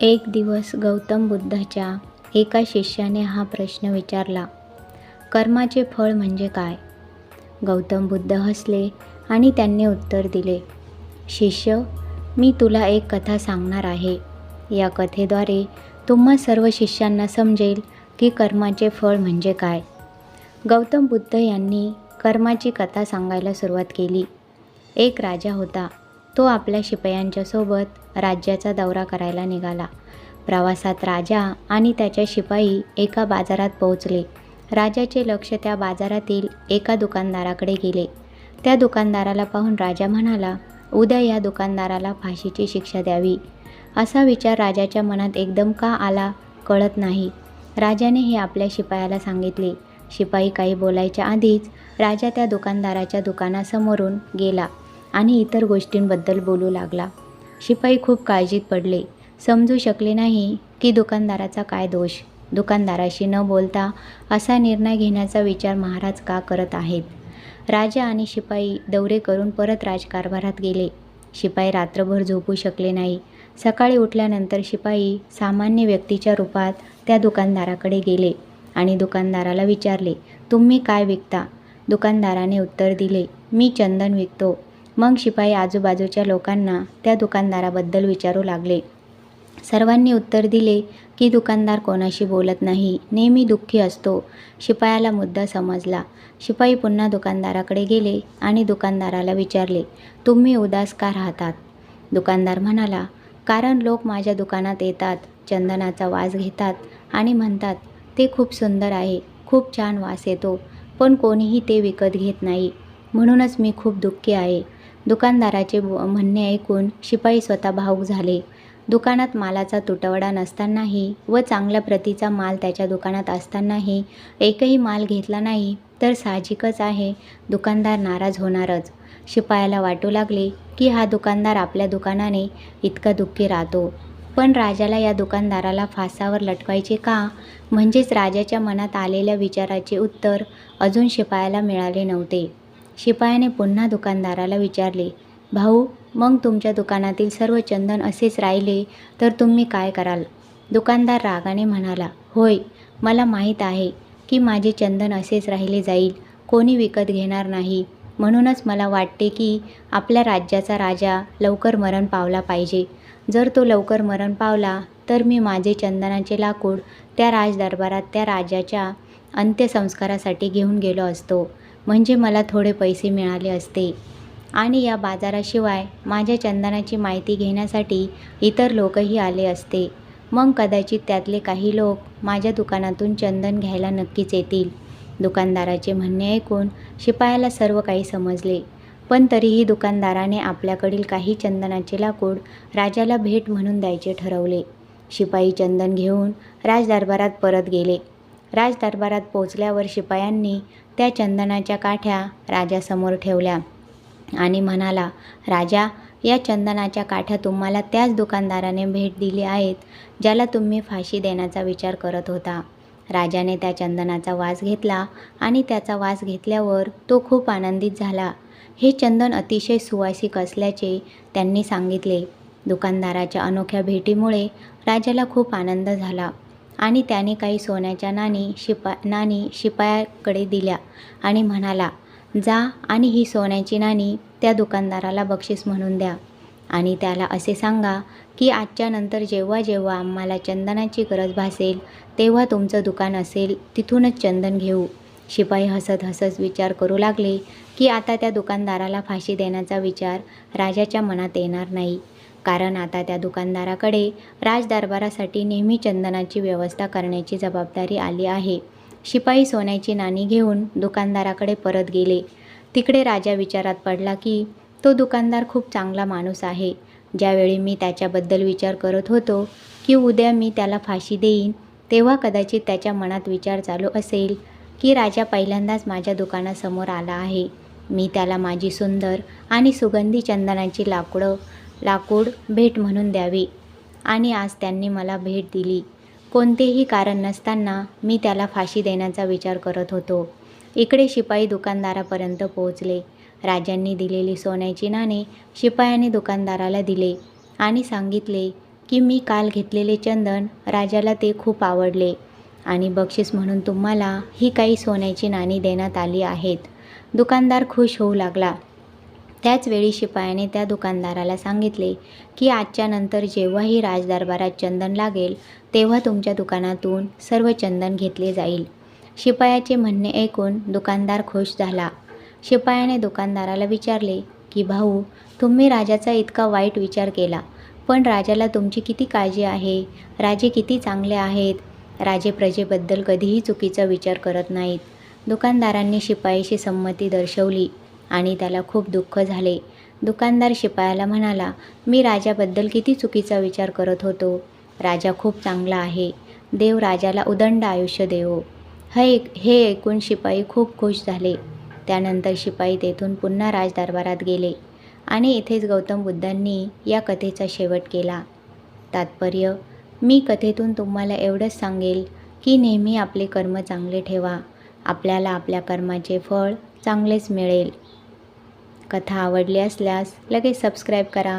एक दिवस गौतम बुद्धाच्या एका शिष्याने हा प्रश्न विचारला कर्माचे फळ म्हणजे काय? गौतम बुद्ध हसले आणि त्यांनी उत्तर दिले शिष्य मी तुला एक कथा सांगणार आहे. या कथेद्वारे तुम्हा सर्व शिष्यांना समजेल की कर्माचे फळ म्हणजे काय. गौतम बुद्ध यांनी कर्माची कथा सांगायला सुरुवात केली. एक राजा होता. तो आपल्या शिपयांच्यासोबत राज्याचा दौरा करायला निघाला. प्रवासात राजा आणि त्याच्या शिपाई एका बाजारात पोहोचले. राजाचे लक्ष त्या बाजारातील एका दुकानदाराकडे गेले. त्या दुकानदाराला पाहून राजा म्हणाला उद्या या दुकानदाराला फाशीची शिक्षा द्यावी. असा विचार राजाच्या मनात एकदम का आला कळत नाही. राजाने हे आपल्या शिपायाला सांगितले. शिपाई काही बोलायच्या आधीच राजा त्या दुकानदाराच्या दुकानासमोरून गेला आणि इतर गोष्टींबद्दल बोलू लागला. शिपाई खूप काळजीत पडले. समजू शकले नाही की दुकानदाराचा काय दोष. दुकानदाराशी न बोलता असा निर्णय घेण्याचा विचार महाराज का करत आहेत? राजा आणि शिपाई दौरे करून परत राजकारभारात गेले. शिपाई रात्रभर झोपू शकले नाही. सकाळी उठल्यानंतर शिपाई सामान्य व्यक्तीच्या रूपात त्या दुकानदाराकडे गेले आणि दुकानदाराला विचारले तुम्ही काय विकता? दुकानदाराने उत्तर दिले मी चंदन विकतो. मग शिपाई आजूबाजूच्या लोकांना त्या दुकानदाराबद्दल विचारू लागले. सर्वांनी उत्तर दिले की दुकानदार कोणाशी बोलत नाही नेहमी दुःखी असतो. शिपायाला मुद्दा समजला. शिपाई पुन्हा दुकानदाराकडे गेले आणि दुकानदाराला विचारले तुम्ही उदास का राहतात. दुकानदार म्हणाला कारण लोक माझ्या दुकानात येतात चंदनाचा वास घेतात आणि म्हणतात ते खूप सुंदर आहे खूप छान वास येतो पण कोणीही ते विकत घेत नाही. म्हणूनच मी खूप दुःखी आहे. दुकानदाराचे म्हणणे ऐकून शिपाई स्वतः भावूक झाले. दुकानात मालाचा तुटवडा नसतानाही व चांगल्या प्रतीचा माल त्याच्या दुकानात असतानाही एकही माल घेतला नाही तर साहजिकच आहे दुकानदार नाराज होणारच. शिपायाला वाटू लागले की हा दुकानदार आपल्या दुकानाने इतका दुःखी राहतो. पण राजाला या दुकानदाराला फासावर लटवायचे का? म्हणजेच राजाच्या मनात आलेल्या विचाराचे उत्तर अजून शिपायाला मिळाले नव्हते. शिपायाने पुन्हा दुकानदाराला विचारले भाऊ मग तुमच्या दुकानातील सर्व चंदन असेच राहिले तर तुम्ही काय कराल? दुकानदार रागाने म्हणाला होय मला माहीत आहे की माझे चंदन असेच राहिले जाईल कोणी विकत घेणार नाही. म्हणूनच मला वाटते की आपल्या राज्याचा राजा लवकर मरण पावला पाहिजे. जर तो लवकर मरण पावला तर मी माझे चंदनाचे लाकूड त्या राजदरबारात त्या राजाच्या अंत्यसंस्कारासाठी घेऊन गेलो असतो. म्हणजे मला थोडे पैसे मिळाले असते. आणि या बाजाराशिवाय माझ्या चंदनाची माहिती घेण्यासाठी इतर लोकही आले असते. मग कदाचित त्यातले काही लोक माझ्या दुकानातून चंदन घ्यायला नक्कीच येतील. दुकानदाराचे म्हणणे ऐकून शिपायाला सर्व काही समजले. पण तरीही दुकानदाराने आपल्याकडील काही चंदनाचे लाकूड राजाला भेट म्हणून द्यायचे ठरवले. शिपाई चंदन घेऊन राजदरबारात परत गेले. राजदरबारात पोचल्यावर शिपायांनी त्या चंदनाच्या काठ्या राजासमोर ठेवल्या आणि म्हणाला राजा या चंदनाच्या काठ्या तुम्हाला त्याच दुकानदाराने भेट दिली आहेत ज्याला तुम्ही फाशी देण्याचा विचार करत होता राजाने त्या चंदनाचा वास घेतला आणि त्याचा वास घेतल्यावर तो खूप आनंदित झाला. हे चंदन अतिशय सुवासिक असल्याचे त्यांनी सांगितले. दुकानदाराच्या अनोख्या भेटीमुळे राजाला खूप आनंद झाला. आणि त्याने काही सोन्याच्या नाणी शिपा नाणी शिपायाकडे दिल्या आणि म्हणाला जा आणि ही सोन्याची नाणी त्या दुकानदाराला बक्षीस म्हणून द्या. आणि त्याला असे सांगा की आजच्या नंतर जेव्हा जेव्हा आम्हाला चंदनाची गरज भासेल तेव्हा तुमचं दुकान असेल तिथूनच चंदन घेऊ. शिपाई हसत हसत विचार करू लागले की आता त्या दुकानदाराला फाशी देण्याचा विचार राजाच्या मनात येणार नाही. कारण आता त्या दुकानदाराकडे राजदरबारासाठी नेहमी चंदनाची व्यवस्था करण्याची जबाबदारी आली आहे. शिपाई सोन्याची नाणी घेऊन दुकानदाराकडे परत गेले. तिकडे राजा विचारात पडला की तो दुकानदार खूप चांगला माणूस आहे. ज्यावेळी मी त्याच्याबद्दल विचार करत होतो की उद्या मी त्याला फाशी देईन तेव्हा कदाचित त्याच्या मनात विचार चालू असेल की राजा पहिल्यांदाच माझ्या दुकानासमोर आला आहे. मी त्याला माझी सुंदर आणि सुगंधी चंदनाची लाकडं लाकूड भेट म्हणून द्यावी. आणि आज त्यांनी मला भेट दिली. कोणतेही कारण नसताना मी त्याला फाशी देण्याचा विचार करत होतो. इकडे शिपाई दुकानदारापर्यंत पोहोचले. राजांनी दिलेली सोन्याची नाणे शिपायाने दुकानदाराला दिले आणि सांगितले की मी काल घेतलेले चंदन राजाला ते खूप आवडले आणि बक्षीस म्हणून तुम्हाला ही काही सोन्याची नाणी देण्यात आली आहेत. दुकानदार खुश होऊ लागला. त्याचवेळी शिपायाने त्या दुकानदाराला सांगितले की आजच्या नंतर जेव्हाही राजदरबारात चंदन लागेल तेव्हा तुमच्या दुकानातून सर्व चंदन घेतले जाईल. शिपायाचे म्हणणे ऐकून दुकानदार खुश झाला. शिपायाने दुकानदाराला विचारले की भाऊ तुम्ही राजाचा इतका वाईट विचार केला पण राजाला तुमची किती काळजी आहे? राजे किती चांगले आहेत? राजे प्रजेबद्दल कधीही चुकीचा विचार करत नाहीत. दुकानदारांनी शिपायाशी संमती दर्शवली. आणि त्याला खूप दुःख झाले. दुकानदार शिपायाला म्हणाला मी राजाबद्दल किती चुकीचा विचार करत होतो. राजा खूप चांगला आहे. देव राजाला उदंड आयुष्य देवो. हे हे ऐकून शिपाई खूप खुश झाले. त्यानंतर शिपाई तेथून पुन्हा राजदरबारात गेले आणि इथेच गौतम बुद्धांनी या कथेचा शेवट केला. तात्पर्य मी कथेतून तुम्हाला एवढंच सांगेल की नेहमी आपले कर्म चांगले ठेवा. आपल्याला आपल्या कर्माचे फळ चांगलेच मिळेल. कथा आवडली असल्यास लगेच सबस्क्राईब करा.